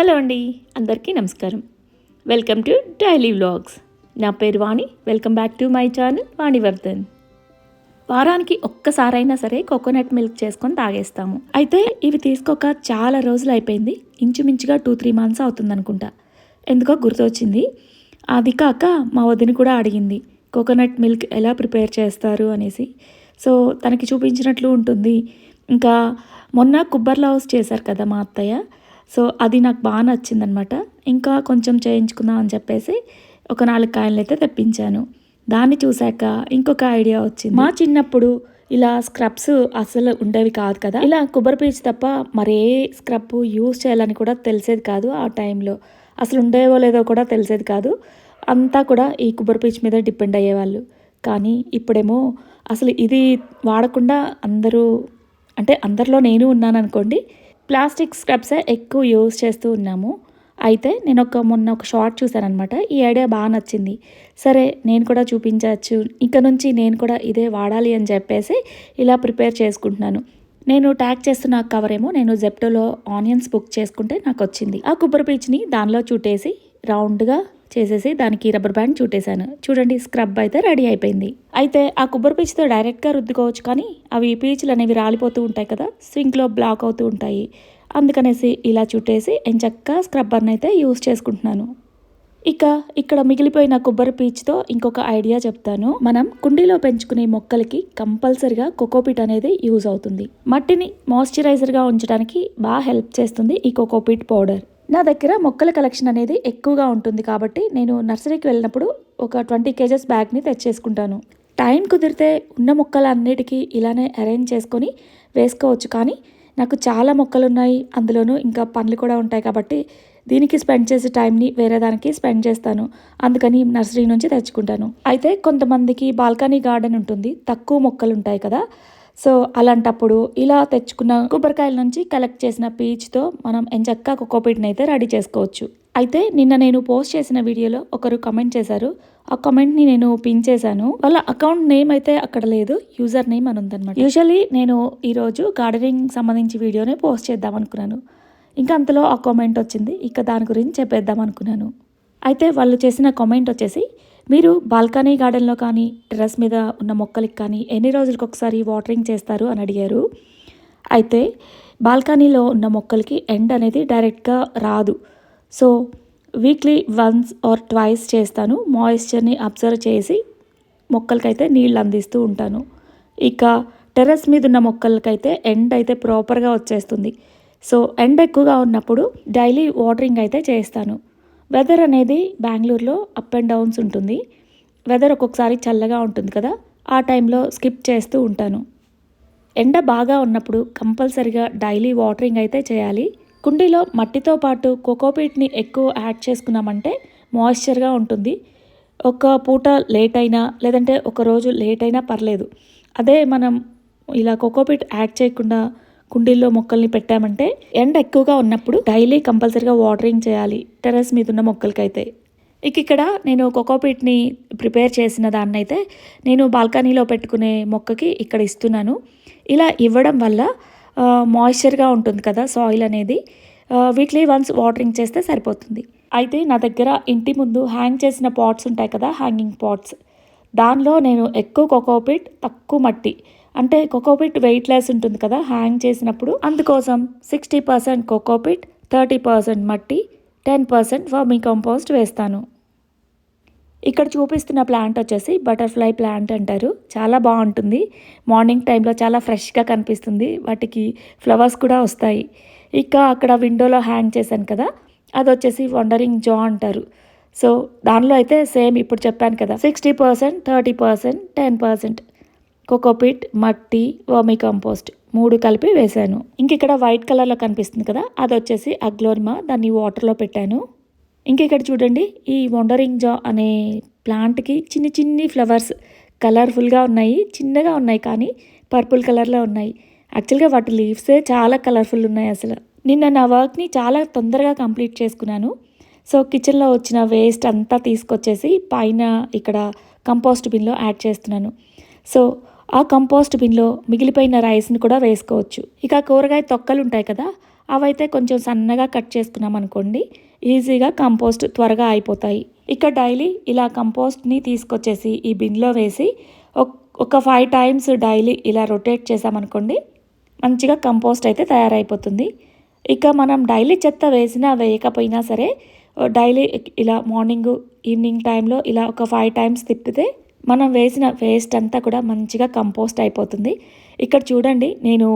Hello అండి అందరికీ నమస్కారం. Welcome to daily vlogs. నా పేరు Vani welcome back to my channel Vanivardhan. వారానికి ఒక్కసారైనా సరే కోకోనట్ మిల్క్ చేసుకొని తాగేస్తాము. అయితే ఇవి తీసుకోక చాలా రోజులు అయిపోయింది ఇంచుమించుగా టూ త్రీ మంత్స్ అవుతుంది అనుకుంటా ఎందుకో గుర్తొచ్చింది. అది కాక మా వదిన కూడా అడిగింది కోకోనట్ మిల్క్ ఎలా ప్రిపేర్ చేస్తారు? అనేసి. సో తనకి చూపించినట్లు ఉంటుంది. ఇంకా మొన్న కుబ్బర్ లౌస్ చేశారు కదా మా అత్తయ్య సో అది నాకు బాగా నచ్చిందనమాట. ఇంకా కొంచెం చేయించుకుందాం అని చెప్పేసి ఒక నాలుగు కాయలు అయితే తెప్పించాను. దాన్ని చూశాక ఇంకొక ఐడియా వచ్చింది. మా చిన్నప్పుడు ఇలా స్క్రబ్స్ అసలు ఉండేవి కాదు కదా. ఇలా కొబ్బరి పీచు తప్ప మరే స్క్రబ్ యూజ్ చేయాలని కూడా తెలిసేది కాదు ఆ టైంలో. అసలు ఉండేవో లేదో కూడా తెలిసేది కాదు. అంతా కూడా ఈ కొబ్బరి పీచు మీద డిపెండ్ అయ్యేవాళ్ళు. కానీ ఇప్పుడేమో అసలు ఇది వాడకుండా అందరూ అంటే అందరిలో నేను ఉన్నాను అనుకోండి ప్లాస్టిక్ స్క్రబ్సే ఎక్కువ యూజ్ చేస్తూ ఉన్నాము. అయితే నేను ఒక మొన్న ఒక షార్ట్ చూశానమాట ఈ ఐడియా బాగా నచ్చింది. సరే నేను కూడా చూపించవచ్చు ఇక నుంచి నేను కూడా ఇదే వాడాలి అని చెప్పేసి ఇలా ప్రిపేర్ చేసుకుంటున్నాను. నేను ట్యాగ్ చేస్తున్న కవర్ ఏమో నేను జెప్టోలో ఆనియన్స్ బుక్ చేసుకుంటే నాకు వచ్చింది ఆ కొబ్బరి పీచుని దానిలో చుట్టేసి రౌండ్గా చేసేసి దానికి రబ్బర్ బ్యాండ్ చుట్టేశాను. చూడండి స్క్రబ్ అయితే రెడీ అయిపోయింది. అయితే ఆ కొబ్బరి పీచుతో డైరెక్ట్గా రుద్దుకోవచ్చు కానీ అవి పీచులు అనేవి రాలిపోతూ ఉంటాయి కదా సింక్లో బ్లాక్ అవుతూ ఉంటాయి. అందుకనేసి ఇలా చుట్టేసి ఎంచక్క స్క్రబ్బర్ని అయితే యూస్ చేసుకుంటున్నాను. ఇక ఇక్కడ మిగిలిపోయిన కొబ్బరి పీచుతో ఇంకొక ఐడియా చెప్తాను. మనం కుండీలో పెంచుకునే మొక్కలకి కంపల్సరిగా కోకోపీట్ అనేది యూజ్ అవుతుంది. మట్టిని మాయిశ్చరైజర్గా ఉంచడానికి బాగా హెల్ప్ చేస్తుంది ఈ కోకోపీట్ పౌడర్. నా దగ్గర మొక్కల కలెక్షన్ అనేది ఎక్కువగా ఉంటుంది కాబట్టి నేను నర్సరీకి వెళ్ళినప్పుడు ఒక ట్వంటీ కేజెస్ బ్యాగ్ని తెచ్చేసుకుంటాను. టైం కుదిరితే ఉన్న మొక్కలన్నిటికీ ఇలానే అరేంజ్ చేసుకొని వేసుకోవచ్చు కానీ నాకు చాలా మొక్కలు ఉన్నాయి అందులోనూ ఇంకా పనులు కూడా ఉంటాయి కాబట్టి దీనికి స్పెండ్ చేసే టైంని వేరే దానికి స్పెండ్ చేస్తాను. అందుకని నర్సరీ నుంచి తెచ్చుకుంటాను. అయితే కొంతమందికి బాల్కనీ గార్డెన్ ఉంటుంది తక్కువ మొక్కలు ఉంటాయి కదా సో అలాంటప్పుడు ఇలా తెచ్చుకున్న కొబ్బరికాయల నుంచి కలెక్ట్ చేసిన పీచ్తో మనం ఎంచక్క కోకోపీట్ని అయితే రెడీ చేసుకోవచ్చు. అయితే నిన్న నేను పోస్ట్ చేసిన వీడియోలో ఒకరు కమెంట్ చేశారు. ఆ కమెంట్ని నేను పిన్ చేశాను. వాళ్ళ అకౌంట్ నేమ్ అయితే అక్కడ లేదు యూజర్ నేమ్ అని ఉందన్నమాట. యూజువలీ నేను ఈరోజు గార్డెనింగ్ సంబంధించి వీడియోనే పోస్ట్ చేద్దాం అనుకున్నాను. ఇంకా అంతలో ఆ కామెంట్ వచ్చింది. ఇక దాని గురించి చెప్పేద్దాం అనుకున్నాను. అయితే వాళ్ళు చేసిన కామెంట్ వచ్చేసి మీరు బాల్కనీ గార్డెన్లో కానీ టెర్రస్ మీద ఉన్న మొక్కలకి కానీ ఎన్ని రోజులకు ఒకసారి వాటరింగ్ చేస్తారు అని అడిగారు. అయితే బాల్కనీలో ఉన్న మొక్కలకి ఎండ్ అనేది డైరెక్ట్గా రాదు. So weekly once or twice చేస్తాను. మాయిశ్చర్ని అబ్జర్వ్ చేసి మొక్కలకైతే నీళ్ళు అందిస్తూ ఉంటాను. ఇక టెర్రస్ మీద ఉన్న మొక్కలకైతే ఎండ్ అయితే ప్రాపర్గా వచ్చేస్తుంది. సో ఎండ్ ఎక్కువగా ఉన్నప్పుడు డైలీ వాటరింగ్ అయితే చేస్తాను. వెదర్ అనేది బెంగళూరులో అప్ అండ్ డౌన్స్ ఉంటుంది. వెదర్ ఒక్కొక్కసారి చల్లగా ఉంటుంది కదా ఆ టైంలో స్కిప్ చేస్తూ ఉంటాను. ఎండ బాగా ఉన్నప్పుడు కంపల్సరిగా డైలీ వాటరింగ్ అయితే చేయాలి. కుండీలో మట్టితో పాటు కోకోపీట్ని ఎక్కువ యాడ్ చేసుకున్నామంటే మాయిశ్చర్గా ఉంటుంది. ఒక పూట లేట్ అయినా లేదంటే ఒక రోజు లేట్ అయినా పర్లేదు. అదే మనం ఇలా కోకోపీట్ యాడ్ చేయకుండా కుండీల్లో మొక్కల్ని పెట్టామంటే ఎండ ఎక్కువగా ఉన్నప్పుడు డైలీ కంపల్సరీగా వాటరింగ్ చేయాలి టెర్రస్ మీద ఉన్న మొక్కలకైతే. ఇక ఇక్కడ నేను కోకోపీట్ని ప్రిపేర్ చేసిన దాన్నైతే నేను బాల్కనీలో పెట్టుకునే మొక్కకి ఇక్కడ ఇస్తున్నాను. ఇలా ఇవ్వడం వల్ల మాయిశ్చర్గా ఉంటుంది కదా సాయిల్ అనేది. వీక్లీ వన్స్ వాటరింగ్ చేస్తే సరిపోతుంది. అయితే నా దగ్గర ఇంటి ముందు హ్యాంగ్ చేసిన పాట్స్ ఉంటాయి కదా హ్యాంగింగ్ పాట్స్ దానిలో నేను ఎక్కువ కోకోపీట్ తక్కువ మట్టి అంటే కోకోపిట్ వెయిట్ లెస్ ఉంటుంది కదా హ్యాంగ్ చేసినప్పుడు. అందుకోసం sixty percent cocopeat thirty percent మట్టి టెన్ పర్సెంట్ వర్మింగ్ కంపోస్ట్ వేస్తాను. ఇక్కడ చూపిస్తున్న ప్లాంట్ వచ్చేసి బటర్ఫ్లై ప్లాంట్ అంటారు. చాలా బాగుంటుంది. మార్నింగ్ టైంలో చాలా ఫ్రెష్గా కనిపిస్తుంది. వాటికి ఫ్లవర్స్ కూడా వస్తాయి. ఇక అక్కడ విండోలో హ్యాంగ్ చేశాను కదా అది వచ్చేసి వండరింగ్ జా అంటారు. సో దానిలో అయితే సేమ్ ఇప్పుడు చెప్పాను కదా sixty percent thirty percent ten percent cocopeat మట్టి వర్మీ కంపోస్ట్ మూడు కలిపి వేశాను. ఇంక ఇక్కడ వైట్ కలర్లో కనిపిస్తుంది కదా అది వచ్చేసి అగ్లోర్మా దాన్ని వాటర్లో పెట్టాను. ఇంక ఇక్కడ చూడండి ఈ వండరింగ్ జా అనే ప్లాంట్కి చిన్ని చిన్ని ఫ్లవర్స్ కలర్ఫుల్గా ఉన్నాయి చిన్నగా ఉన్నాయి కానీ పర్పుల్ కలర్లో ఉన్నాయి. యాక్చువల్గా వాటి లీవ్సే చాలా కలర్ఫుల్ ఉన్నాయి అసలు. నిన్న నా వర్క్ని చాలా తొందరగా కంప్లీట్ చేసుకున్నాను. సో కిచెన్లో వచ్చిన వేస్ట్ అంతా తీసుకొచ్చేసి పైన ఇక్కడ కంపోస్ట్ బిన్లో యాడ్ చేస్తున్నాను. సో ఆ కంపోస్ట్ బిన్లో మిగిలిపోయిన రైస్ని కూడా వేసుకోవచ్చు. ఇక కూరగాయ తొక్కలు ఉంటాయి కదా అవైతే కొంచెం సన్నగా కట్ చేసుకున్నాం అనుకోండి ఈజీగా కంపోస్ట్ త్వరగా అయిపోతాయి. ఇక డైలీ ఇలా కంపోస్ట్ని తీసుకొచ్చేసి ఈ బిన్లో వేసి ఒక ఫైవ్ టైమ్స్ డైలీ ఇలా రొటేట్ చేసామనుకోండి మంచిగా కంపోస్ట్ అయితే తయారైపోతుంది. ఇక మనం డైలీ చెత్త వేసినా వేయకపోయినా సరే డైలీ ఇలా మార్నింగ్ ఈవినింగ్ టైంలో ఇలా ఒక ఫైవ్ టైమ్స్ తిప్పితే మనం వేసిన వేస్ట్ అంతా కూడా మంచిగా కంపోస్ట్ అయిపోతుంది. ఇక్కడ చూడండి నేను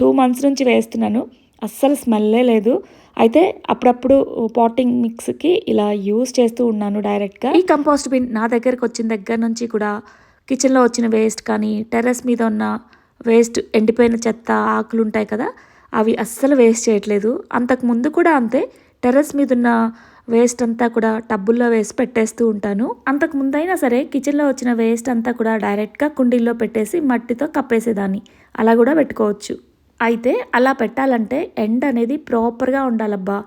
టూ మంత్స్ నుంచి వేస్తున్నాను. అస్సలు స్మెల్లే లేదు. అయితే అప్పుడప్పుడు పాటింగ్ మిక్స్కి ఇలా యూస్ చేస్తూ ఉన్నాను డైరెక్ట్గా ఈ కంపోస్ట్ బిన్ నా దగ్గరకు వచ్చిన దగ్గర నుంచి కూడా కిచెన్లో వచ్చిన వేస్ట్ కానీ టెర్రస్ మీద ఉన్న వేస్ట్ ఎండిపోయిన చెత్త ఆకులు ఉంటాయి కదా అవి అస్సలు వేస్ట్ చేయట్లేదు. అంతకు ముందు కూడా అంతే టెర్రస్ మీద ఉన్న వేస్ట్ అంతా కూడా టబ్బుల్లో వేసి పెట్టేస్తూ ఉంటాను. అంతకు ముందైనా సరే కిచెన్లో వచ్చిన వేస్ట్ అంతా కూడా డైరెక్ట్గా కుండీల్లో పెట్టేసి మట్టితో కప్పేసేదాన్ని. అలా కూడా పెట్టుకోవచ్చు. అయితే అలా పెట్టాలంటే ఎండ అనేది ప్రాపర్గా ఉండాలబ్బా.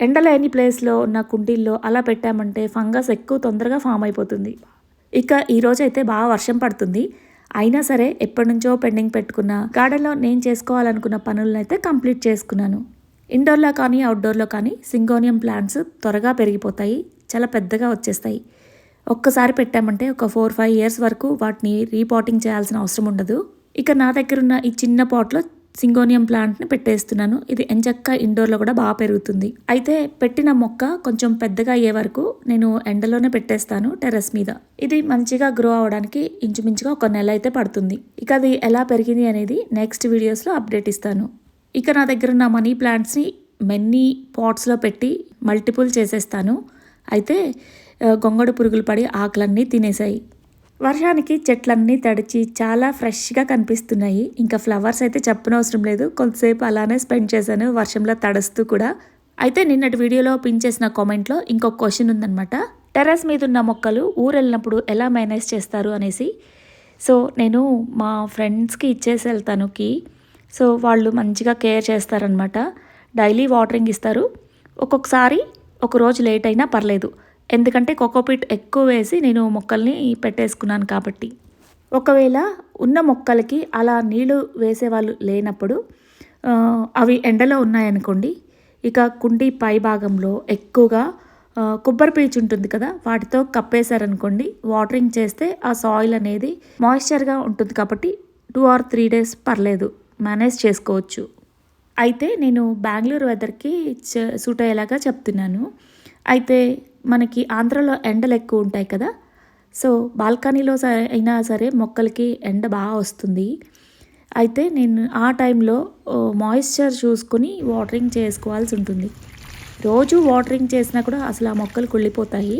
ఎండ లేని ప్లేస్లో ఉన్న కుండీల్లో అలా పెట్టామంటే ఫంగస్ ఎక్కువ తొందరగా ఫామ్ అయిపోతుంది. ఇక ఈరోజు అయితే బాగా వర్షం పడుతుంది. అయినా సరే ఎప్పటి నుంచో పెండింగ్ పెట్టుకున్న గార్డెన్లో నేను చేసుకోవాలనుకున్న పనులను అయితే కంప్లీట్ చేసుకున్నాను. ఇండోర్లో కానీ అవుట్డోర్లో కానీ సింగోనియం ప్లాంట్స్ త్వరగా పెరిగిపోతాయి చాలా పెద్దగా వచ్చేస్తాయి. ఒక్కసారి పెట్టామంటే ఒక ఫోర్ ఫైవ్ ఇయర్స్ వరకు వాటిని రీపాటింగ్ చేయాల్సిన అవసరం ఉండదు. ఇక నా దగ్గర ఉన్న ఈ చిన్న పాట్లో సింగోనియం ప్లాంట్ని పెట్టేస్తున్నాను. ఇది ఎంచక్క ఇండోర్లో కూడా బాగా పెరుగుతుంది. అయితే పెట్టిన మొక్క కొంచెం పెద్దగా అయ్యే వరకు నేను ఎండలోనే పెట్టేస్తాను టెర్రస్ మీద. ఇది మంచిగా గ్రో అవడానికి ఇంచుమించుగా ఒక నెల అయితే పడుతుంది. ఇక అది ఎలా పెరిగింది అనేది నెక్స్ట్ వీడియోస్లో అప్డేట్ ఇస్తాను. ఇక నా దగ్గర ఉన్న మనీ ప్లాంట్స్ని మెన్నీ పాట్స్లో పెట్టి మల్టిపుల్ చేసేస్తాను. అయితే గొంగడు పురుగులు పడి ఆకులన్నీ తినేసాయి వర్షానికి చెట్లన్నీ తడిచి చాలా ఫ్రెష్గా కనిపిస్తున్నాయి. ఇంకా ఫ్లవర్స్ అయితే చెప్పనవసరం లేదు. కొంతసేపు అలానే స్పెండ్ చేశాను. వర్షంలో తడుస్తూ కూడా. అయితే నిన్నటి వీడియోలో పిన్ చేసిన కామెంట్లో ఇంకొక క్వశ్చన్ ఉందనమాట టెర్రస్ మీద ఉన్న మొక్కలు ఊరు వెళ్ళినప్పుడు ఎలా మేనేజ్ చేస్తారు అనేసి. సో నేను మా ఫ్రెండ్స్కి ఇచ్చేసి వెళ్తాను కీ. సో వాళ్ళు మంచిగా కేర్ చేస్తారనమాట డైలీ వాటరింగ్ ఇస్తారు. ఒక్కొక్కసారి ఒక రోజు లేట్ అయినా పర్లేదు. ఎందుకంటే కోకోపీట్ ఎక్కువ వేసి నేను మొక్కల్ని పెట్టేసుకున్నాను కాబట్టి. ఒకవేళ ఉన్న మొక్కలకి అలా నీళ్ళు వేసేవాళ్ళు లేనప్పుడు అవి ఎండలో ఉన్నాయనుకోండి ఇక కుండీ పై భాగంలో ఎక్కువగా కొబ్బరి పీచు ఉంటుంది కదా వాటితో కప్పేశారనుకోండి వాటరింగ్ చేస్తే ఆ సాయిల్ అనేది మాయిశ్చర్గా ఉంటుంది కాబట్టి టూ ఆర్ త్రీ డేస్ పర్లేదు. మేనేజ్ చేసుకోవచ్చు. అయితే నేను బెంగళూరు వెదర్కి సూట్ అయ్యేలాగా చెప్తున్నాను. అయితే మనకి ఆంధ్రలో ఎండలు ఎక్కువ ఉంటాయి కదా సో బాల్కనీలో అయినా సరే మొక్కలకి ఎండ బాగా వస్తుంది. అయితే నేను ఆ టైంలో మాయిశ్చర్ చూసుకొని వాటరింగ్ చేసుకోవాల్సి ఉంటుంది. రోజు వాటరింగ్ చేసినా కూడా అసలు ఆ మొక్కలు కుళ్ళిపోతాయి.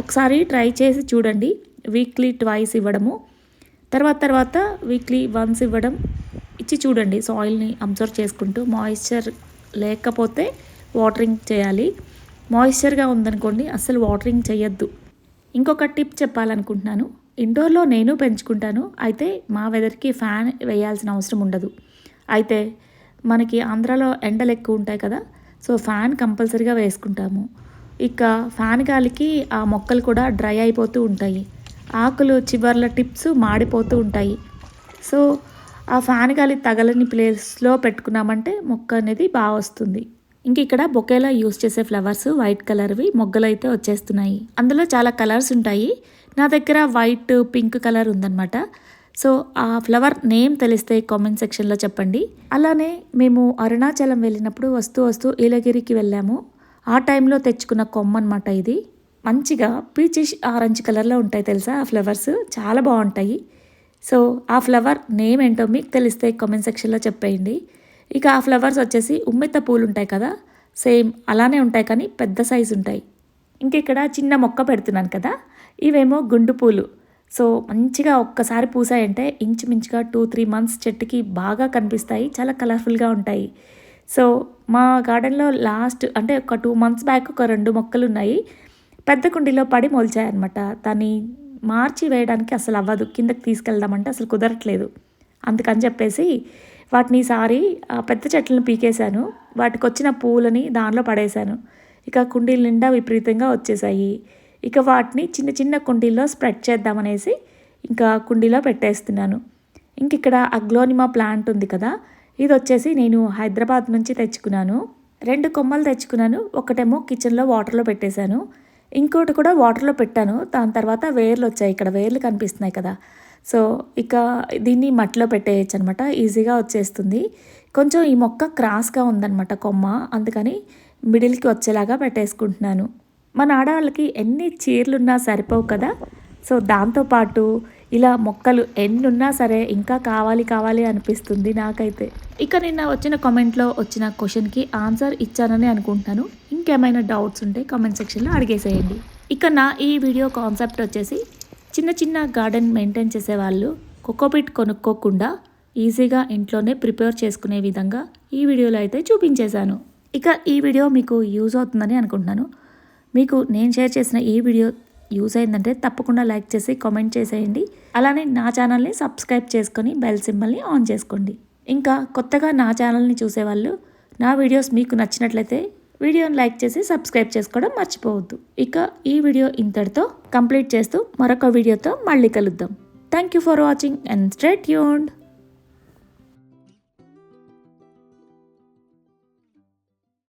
ఒకసారి ట్రై చేసి చూడండి. వీక్లీ ట్వైస్ ఇవ్వడము. తర్వాత తర్వాత వీక్లీ వన్స్ ఇవ్వడం ఇచ్చి చూడండి సాయిల్ని అబ్జర్వ్ చేసుకుంటూ మాయిశ్చర్ లేకపోతే వాటరింగ్ చేయాలి. మాయిశ్చర్గా ఉందనుకోండి అస్సలు వాటరింగ్ చేయొద్దు. ఇంకొక టిప్ చెప్పాలనుకుంటున్నాను. ఇండోర్లో నేను పెంచుకుంటాను అయితే మా వెదర్కి ఫ్యాన్ వేయాల్సిన అవసరం ఉండదు. అయితే మనకి ఆంధ్రాలో ఎండలు ఎక్కువ ఉంటాయి కదా సో ఫ్యాన్ కంపల్సరీగా వేసుకుంటాము. ఇక ఫ్యాన్ గాలికి ఆ మొక్కలు కూడా డ్రై అయిపోతూ ఉంటాయి. ఆకులు చివర్ల టిప్స్ మాడిపోతూ ఉంటాయి. సో ఆ ఫ్యాన్ గాలి తగలని ప్లేస్లో పెట్టుకున్నామంటే మొక్క అనేది బాగా వస్తుంది. ఇంక ఇక్కడ బొకేలా యూస్ చేసే ఫ్లవర్స్ వైట్ కలర్వి మొగ్గలు అయితే వచ్చేస్తున్నాయి. అందులో చాలా కలర్స్ ఉంటాయి. నా దగ్గర వైట్ పింక్ కలర్ ఉందన్నమాట. సో ఆ ఫ్లవర్ నేమ్ తెలిస్తే కామెంట్ సెక్షన్లో చెప్పండి. అలానే మేము అరుణాచలం వెళ్ళినప్పుడు వస్తూ వస్తూ ఈలగిరికి వెళ్ళాము. ఆ టైంలో తెచ్చుకున్న కొమ్మ అనమాట ఇది. మంచిగా పీచిష్ ఆరెంజ్ కలర్లో ఉంటాయి తెలుసా? ఆ ఫ్లవర్స్ చాలా బాగుంటాయి. సో ఆ ఫ్లవర్ నేమ్ ఏంటో మీకు తెలిస్తే కామెంట్ సెక్షన్లో చెప్పేయండి. ఇక ఆ ఫ్లవర్స్ వచ్చేసి ఉమ్మెత్త పూలు ఉంటాయి కదా? సేమ్ అలానే ఉంటాయి కానీ పెద్ద సైజు ఉంటాయి. ఇంక ఇక్కడ చిన్న మొక్క పెడుతున్నాను కదా? ఇవేమో గుండు పూలు. సో మంచిగా ఒక్కసారి పూసాయంటే ఇంచుమించుగా టూ త్రీ మంత్స్ చెట్టుకి బాగా కనిపిస్తాయి. చాలా కలర్ఫుల్గా ఉంటాయి. సో మా గార్డెన్లో లాస్ట్ అంటే ఒక టూ మంత్స్ బ్యాక్ ఒక రెండు మొక్కలు ఉన్నాయి. పెద్ద కుండీలో పడి మొలిచాయన్నమాట. దాన్ని మార్చి వేయడానికి అసలు అవ్వదు. కిందకి తీసుకెళ్దామంటే అసలు కుదరట్లేదు. అందుకని చెప్పేసి వాటిని సారి పెద్ద చెట్లను పీకేశాను. వాటికి వచ్చిన పూలని దానిలో పడేశాను. ఇక కుండీల నిండా విపరీతంగా వచ్చేసాయి ఇక వాటిని చిన్న చిన్న కుండీల్లో స్ప్రెడ్ చేద్దామనేసి ఇంకా కుండీలో పెట్టేస్తున్నాను. ఇంక ఇక్కడ అగ్లోనిమా ప్లాంట్ ఉంది కదా ఇది వచ్చేసి నేను హైదరాబాద్ నుంచి తెచ్చుకున్నాను. రెండు కొమ్మలు తెచ్చుకున్నాను. ఒకటేమో కిచెన్లో వాటర్లో పెట్టేశాను. ఇంకోటి కూడా వాటర్లో పెట్టాను. దాని తర్వాత వేర్లు వచ్చాయి ఇక్కడ. వేర్లు కనిపిస్తున్నాయి కదా. సో ఇక దీన్ని మట్టిలో పెట్టేయచ్చు అనమాట ఈజీగా వచ్చేస్తుంది. కొంచెం ఈ మొక్క క్రాస్గా ఉందన్నమాట కొమ్మ. అందుకని మిడిల్కి వచ్చేలాగా పెట్టేసుకుంటున్నాను. మన ఆడవాళ్ళకి ఎన్ని చీరలున్నా సరిపోవు కదా. సో దాంతోపాటు ఇలా మొక్కలు ఎన్ని ఉన్నా సరే ఇంకా కావాలి కావాలి అనిపిస్తుంది నాకైతే. ఇక నిన్న వచ్చిన కామెంట్లో వచ్చిన క్వశ్చన్కి ఆన్సర్ ఇచ్చానని అనుకుంటున్నాను. ఇంకేమైనా డౌట్స్ ఉంటే కామెంట్ సెక్షన్లో అడిగేసేయండి. ఇక నా ఈ వీడియో కాన్సెప్ట్ వచ్చేసి చిన్న చిన్న గార్డెన్ మెయింటైన్ చేసే వాళ్ళు కోకోపిట్ కొనుక్కోకుండా ఈజీగా ఇంట్లోనే ప్రిపేర్ చేసుకునే విధంగా ఈ వీడియోలో అయితే చూపించేశాను. ఇక ఈ వీడియో మీకు యూజ్ అవుతుందని అనుకుంటున్నాను. మీకు నేను షేర్ చేసిన ఈ వీడియో యూజ్ అయిందంటే తప్పకుండా లైక్ చేసి కామెంట్ చేసేయండి. అలానే నా ఛానల్ని సబ్స్క్రైబ్ చేసుకొని బెల్ సింబల్ని ఆన్ చేసుకోండి. ఇంకా కొత్తగా నా ఛానల్ని చూసేవాళ్ళు నా వీడియోస్ మీకు నచ్చినట్లయితే వీడియోని లైక్ చేసి సబ్స్క్రైబ్ చేసుకోవడం మర్చిపోవద్దు. ఇక ఈ వీడియో ఇంతటితో కంప్లీట్ చేస్తూ మరొక వీడియోతో మళ్ళీ కలుద్దాం. Thank you for watching and stay tuned